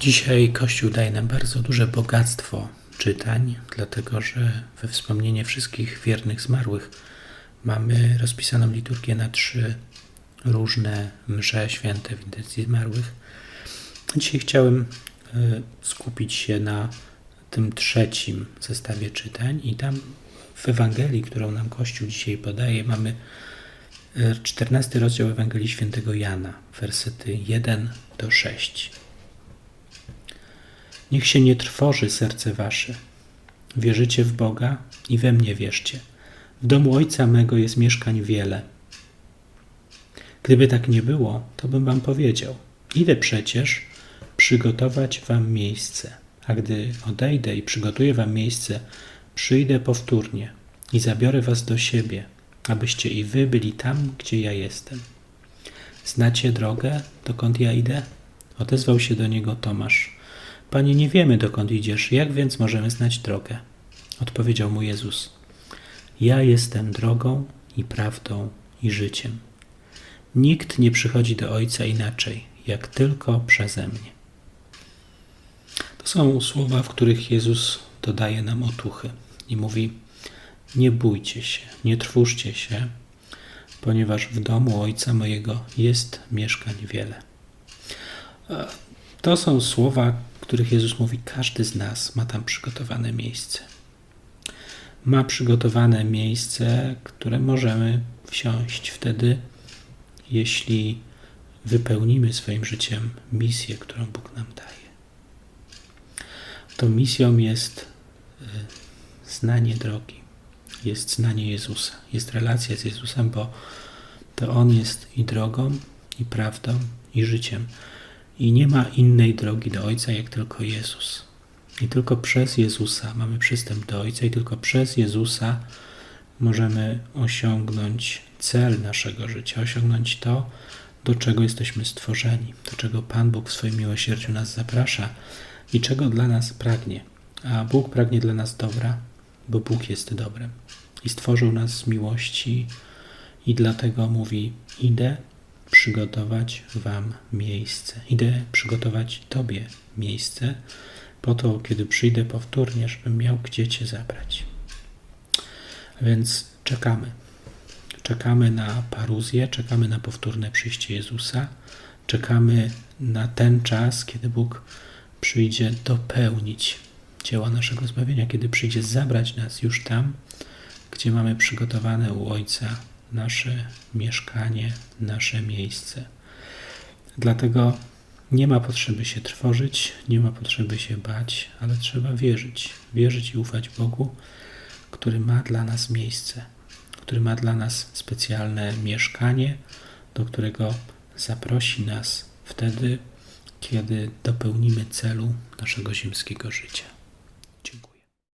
Dzisiaj Kościół daje nam bardzo duże bogactwo czytań, dlatego że we wspomnienie wszystkich wiernych zmarłych mamy rozpisaną liturgię na trzy różne msze święte w intencji zmarłych. Dzisiaj chciałem e, skupić się na tym trzecim zestawie czytań i tam w Ewangelii, którą nam Kościół dzisiaj podaje, mamy e, 14 rozdział Ewangelii Świętego Jana, wersety 1 do 6. Niech się nie trwoży serce wasze. Wierzycie w Boga i we mnie wierzcie. W domu Ojca mego jest mieszkań wiele. Gdyby tak nie było, to bym wam powiedział. Idę przecież przygotować wam miejsce. A gdy odejdę i przygotuję wam miejsce, przyjdę powtórnie i zabiorę was do siebie, abyście i wy byli tam, gdzie ja jestem. Znacie drogę, dokąd ja idę? Odezwał się do niego Tomasz. Panie, nie wiemy, dokąd idziesz, jak więc możemy znać drogę? Odpowiedział mu Jezus. Ja jestem drogą i prawdą i życiem. Nikt nie przychodzi do Ojca inaczej, jak tylko przeze mnie. To są słowa, w których Jezus dodaje nam otuchy i mówi: Nie bójcie się, nie trwóżcie się, ponieważ w domu Ojca mojego jest mieszkań wiele. To są słowa, których Jezus mówi: Każdy z nas ma tam przygotowane miejsce. Ma przygotowane miejsce, które możemy wsiąść wtedy, jeśli wypełnimy swoim życiem misję, którą Bóg nam daje. Tą misją jest y, znanie drogi, jest znanie Jezusa, jest relacja z Jezusem, bo to On jest i drogą, i prawdą, i życiem. I nie ma innej drogi do Ojca, jak tylko Jezus. I tylko przez Jezusa mamy przystęp do Ojca, i tylko przez Jezusa możemy osiągnąć cel naszego życia, osiągnąć to, do czego jesteśmy stworzeni, do czego Pan Bóg w swoim miłosierdziu nas zaprasza i czego dla nas pragnie. A Bóg pragnie dla nas dobra, bo Bóg jest dobrem i stworzył nas z miłości, i dlatego mówi: Idę przygotować Wam miejsce. Idę przygotować Tobie miejsce, po to, kiedy przyjdę powtórnie, żebym miał gdzie Cię zabrać. Więc czekamy. Czekamy na paruzję, czekamy na powtórne przyjście Jezusa, czekamy na ten czas, kiedy Bóg przyjdzie dopełnić dzieła naszego zbawienia, kiedy przyjdzie zabrać nas już tam, gdzie mamy przygotowane u Ojca nasze mieszkanie, nasze miejsce. Dlatego nie ma potrzeby się trwożyć, nie ma potrzeby się bać, ale trzeba wierzyć. Wierzyć i ufać Bogu, który ma dla nas miejsce, który ma dla nas specjalne mieszkanie, do którego zaprosi nas wtedy, kiedy dopełnimy celu naszego ziemskiego życia. Dziękuję.